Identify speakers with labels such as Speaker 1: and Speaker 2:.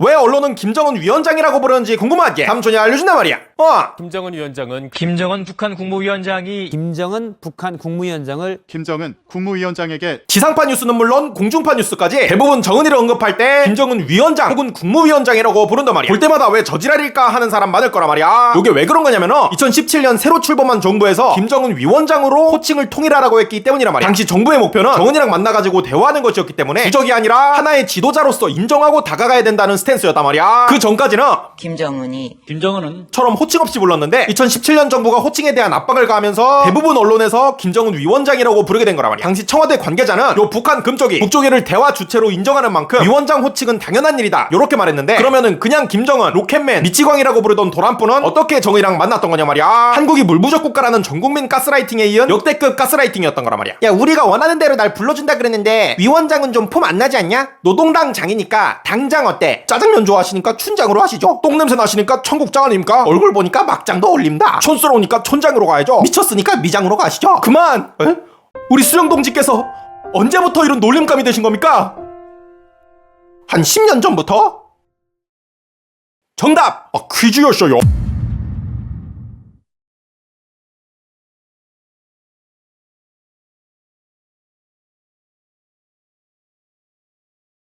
Speaker 1: 왜 언론은 김정은 위원장이라고 부르는지 궁금하게 삼촌이 알려준단 말이야. 어.
Speaker 2: 김정은 위원장은
Speaker 3: 김정은 북한 국무위원장이
Speaker 4: 김정은 북한 국무위원장을
Speaker 5: 김정은 국무위원장에게
Speaker 1: 지상파 뉴스는 물론 공중파 뉴스까지 대부분 정은이를 언급할 때 김정은 위원장 혹은 국무위원장이라고 부른단 말이야. 볼 때마다 왜 저지랄일까 하는 사람 많을 거란 말이야. 이게 왜 그런 거냐면은 2017년 새로 출범한 정부에서 김정은 위원장으로 호칭을 통일하라고 했기 때문이란 말이야. 당시 정부의 목표는 정은이랑 만나가지고 대화하는 것이었기 때문에 부적이 아니라 하나의 지도자로서 인정하고 다가가야 된다는 스탠스였단 말이야. 그 전까지는
Speaker 6: 김정은이
Speaker 3: 김정은은
Speaker 1: 처럼 호칭 없이 불렀는데 2017년 정부가 호칭에 대한 압박을 가하면서 대부분 언론에서 김정은 위원장이라고 부르게 된 거란 말이야. 당시 청와대 관계자는 요 북한 금쪽이 북쪽이를 대화 주체로 인정하는 만큼 위원장 호칭은 당연한 일이다. 요렇게 말했는데 그러면은 그냥 김정은, 로켓맨, 미치광이라고 부르던 도란뿌는 어떻게 정의랑 만났던 거냐 말이야. 한국이 물부족 국가라는 전국민 가스라이팅에 이은 역대급 가스라이팅이었던 거란 말이야. 야 우리가 원하는 대로 날 불러준다 그랬는데 위원장은 좀 폼 안 나지 않냐? 노동당 장이니까 당장 어때? 짜장면 좋아하시니까 춘장으로 하시죠. 똥냄새 나시니까 청국장 아닙니까? 얼굴 보니까 막장도 어울립니다. 촌스러우니까 촌장으로 가야죠. 미쳤으니까 미장으로 가시죠. 그만! 에? 우리 수령동지께서 언제부터 이런 놀림감이 되신 겁니까? 한 10년 전부터? 정답! 아, 퀴즈였어요.